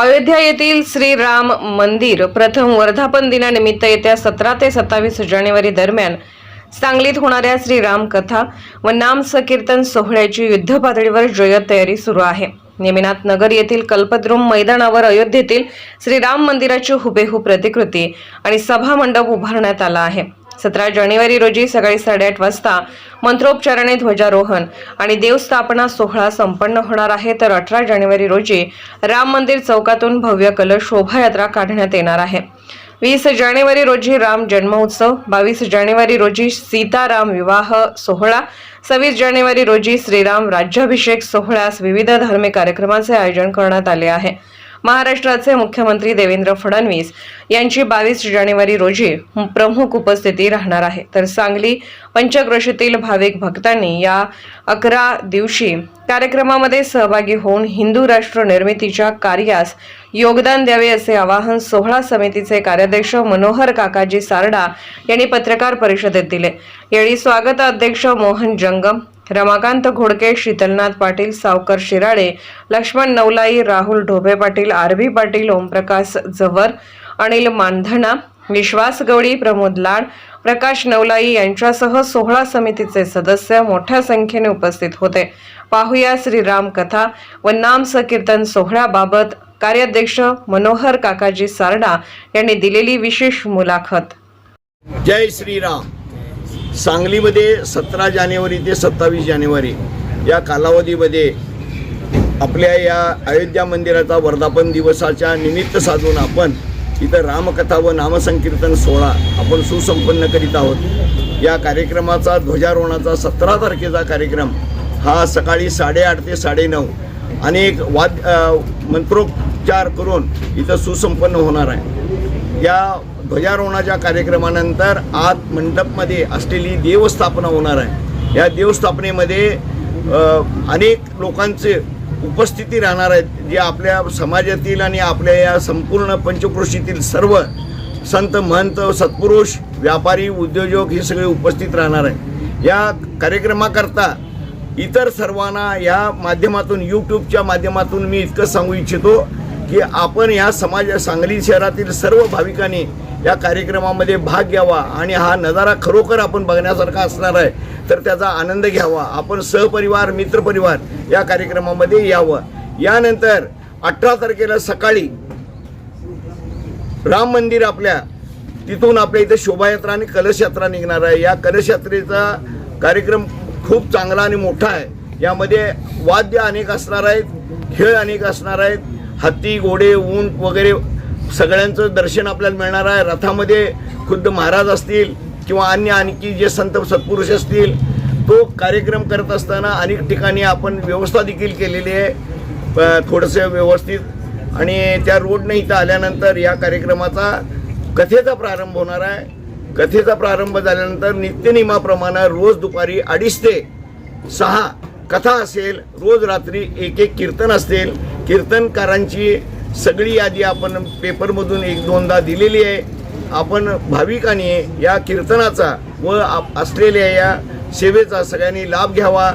अयोध्या येथील श्रीराम मंदिर प्रथम वर्धापन दिनानिमित्त येत्या सतरा ते सत्तावीस जानेवारी दरम्यान सांगलीत होणाऱ्या श्रीराम कथा व नाम संकीर्तन सोहळ्याची युद्धपातळीवर जय्यत तयारी सुरू आहे. नेमिनाथ नगर येथील कल्पद्रुम मैदानावर अयोध्येतील श्रीराम मंदिराची हुबेहूब प्रतिकृती आणि सभा मंडप उभारण्यात आला आहे. सतरा जानेवारी रोजी सकाळी साडेआठ वाजता मंत्रोपचाराने ध्वजारोहण आणि देवस्थापना सोहळा संपन्न होणार आहे. तर अठरा जानेवारी रोजी राम मंदिर चौकातून भव्य कलश शोभायात्रा काढण्यात येणार आहे. वीस जानेवारी रोजी राम जन्मोत्सव बावीस जानेवारी रोजी सीताराम विवाह सोहळा सव्वीस जानेवारी रोजी श्रीराम राज्याभिषेक सोहळ्यास विविध धार्मिक कार्यक्रमांचे आयोजन करण्यात आले आहे. महाराष्ट्राचे मुख्यमंत्री देवेंद्र फडणवीस यांची बावीस जानेवारी रोजी प्रमुख उपस्थिती राहणार आहे. तर सांगली पंचक्रोशीतील भाविक भक्तांनी या अकरा दिवशी कार्यक्रमामध्ये सहभागी होऊन हिंदू राष्ट्र निर्मितीच्या कार्यास योगदान द्यावे असे आवाहन सोहळा समितीचे कार्याध्यक्ष मनोहर काकाजी सारडा यांनी पत्रकार परिषदेत दिले. यावेळी स्वागत अध्यक्ष मोहन जंगम रमाकांत घोडके शीतलनाथ पाटील सावकर शिराळे लक्ष्मण नवलाई राहुल ढोबे पाटील आर पाटील ओमप्रकाश जवर अनिल मानधना विश्वास गवळी प्रमोद लाड प्रकाश नवलाई यांच्यासह सोहळा समितीचे सदस्य मोठ्या संख्येने उपस्थित होते. पाहुया श्रीराम कथा व नाम संकीर्तन सोहळ्याबाबत. कार्याध्यक्ष मनोहर काकाजी सारडा यांनी दिलेली विशेष मुलाखत. जय श्रीराम. सांगलीमध्ये सतरा जानेवारी ते सत्तावीस जानेवारी या कालावधीमध्ये आपल्या या अयोध्या मंदिराचा वर्धापन दिवसाच्या निमित्त साधून आपण इथं रामकथा व नामसंकीर्तन सोहळा आपण सुसंपन्न करीत आहोत. या कार्यक्रमाचा ध्वजारोहणाचा सतरा तारखेचा कार्यक्रम हा सकाळी साडेआठ ते साडेनऊ अनेक वाद मंत्रोपचार करून इथं सुसंपन्न होणार आहे. या ध्वजारोहणाच्या कार्यक्रमानंतर आत मंडपमध्ये असलेली देवस्थापना होणार आहे. या देवस्थापनेमध्ये अनेक लोकांचे उपस्थिती राहणार आहेत जे आपल्या समाजातील आणि आपल्या या संपूर्ण पंचक्रोशीतील सर्व संत महंत सत्पुरुष व्यापारी उद्योजक हे सगळे उपस्थित राहणार आहे या कार्यक्रमाकरता इतर सर्वांना या माध्यमातून यूट्यूबच्या माध्यमातून मी इतकं सांगू इच्छितो की आपण या समाज सांगली शहरातील सर्व भाविकांनी या कार्यक्रमामध्ये भाग घ्यावा आणि हा नजारा खरोखर आपण बघण्यासारखा असणार आहे तर त्याचा आनंद घ्यावा. आपण सहपरिवार मित्रपरिवार या कार्यक्रमामध्ये यावं. यानंतर अठरा तारखेला सकाळी राम मंदिर आपल्या तिथून आपल्या इथे शोभायात्रा आणि कलशयात्रा निघणार आहे. या कलशयात्रेचा कार्यक्रम खूप चांगला आणि मोठा आहे. यामध्ये वाद्य अनेक असणार आहेत खेळ अनेक असणार आहेत. हत्ती घोडे ऊंट वगैरे सगळ्यांचं दर्शन आपल्याला मिळणार आहे. रथामध्ये खुद्द महाराज असतील किंवा अन्य आणखी जे संत सत्पुरुष असतील तो कार्यक्रम करत असताना अनेक ठिकाणी आपण व्यवस्था देखील केलेली आहे. प- थोडंसं व्यवस्थित. आणि त्या रोडने इथं आल्यानंतर या कार्यक्रमाचा कथेचा प्रारंभ होणार आहे. कथेचा प्रारंभ झाल्यानंतर नित्यनियमाप्रमाणे रोज दुपारी अडीच ते सहा कथा असेल रोज रात्री एक एक कीर्तन असेल. कीर्तनकारांची सगळी यादी आपण पेपरमधून एक दोनदा दिलेली आहे. आपण भाविकांनी या कीर्तनाचा व आप- असलेल्या या सेवेचा सगळ्यांनी लाभ घ्यावा.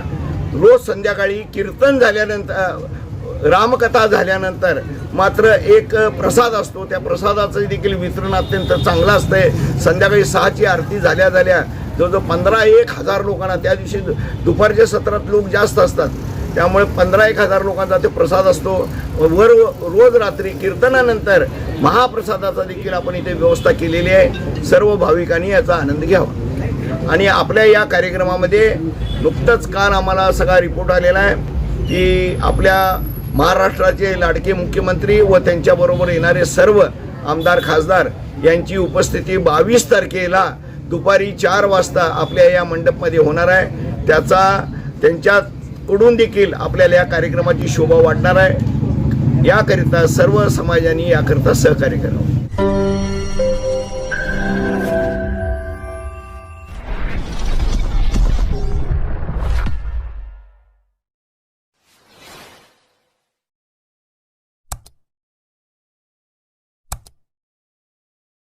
रोज संध्याकाळी कीर्तन झाल्यानंतर रामकथा झाल्यानंतर मात्र एक प्रसाद असतो. त्या प्रसादाचं देखील वितरण अत्यंत चांगलं असतंय. संध्याकाळी सहाची आरती झाल्या झाल्या जवळजवळ पंधरा एक हजार लोकांना त्या दिवशी दुपारच्या सत्रात लोक जास्त असतात. त्यामुळे पंधरा एक हजार लोकांचा ते प्रसाद असतो. वर रोज रात्री कीर्तनानंतर महाप्रसादाचा देखील आपण इथे व्यवस्था केलेली आहे. सर्व भाविकांनी याचा आनंद घ्यावा. आणि आपल्या या कार्यक्रमामध्ये नुकतंच काल आम्हाला सगळा रिपोर्ट आलेला आहे की आपल्या महाराष्ट्राचे लाडके मुख्यमंत्री व त्यांच्याबरोबर येणारे सर्व आमदार खासदार यांची उपस्थिती बावीस तारखेला दुपारी चार वाजता आपल्या या मंडपमध्ये होणार आहे. त्याचा त्यांच्याकडून देखील आपल्याला या कार्यक्रमाची शोभा वाढणार आहे. याकरिता सर्व समाजाने याकरिता सहकार्य करावं.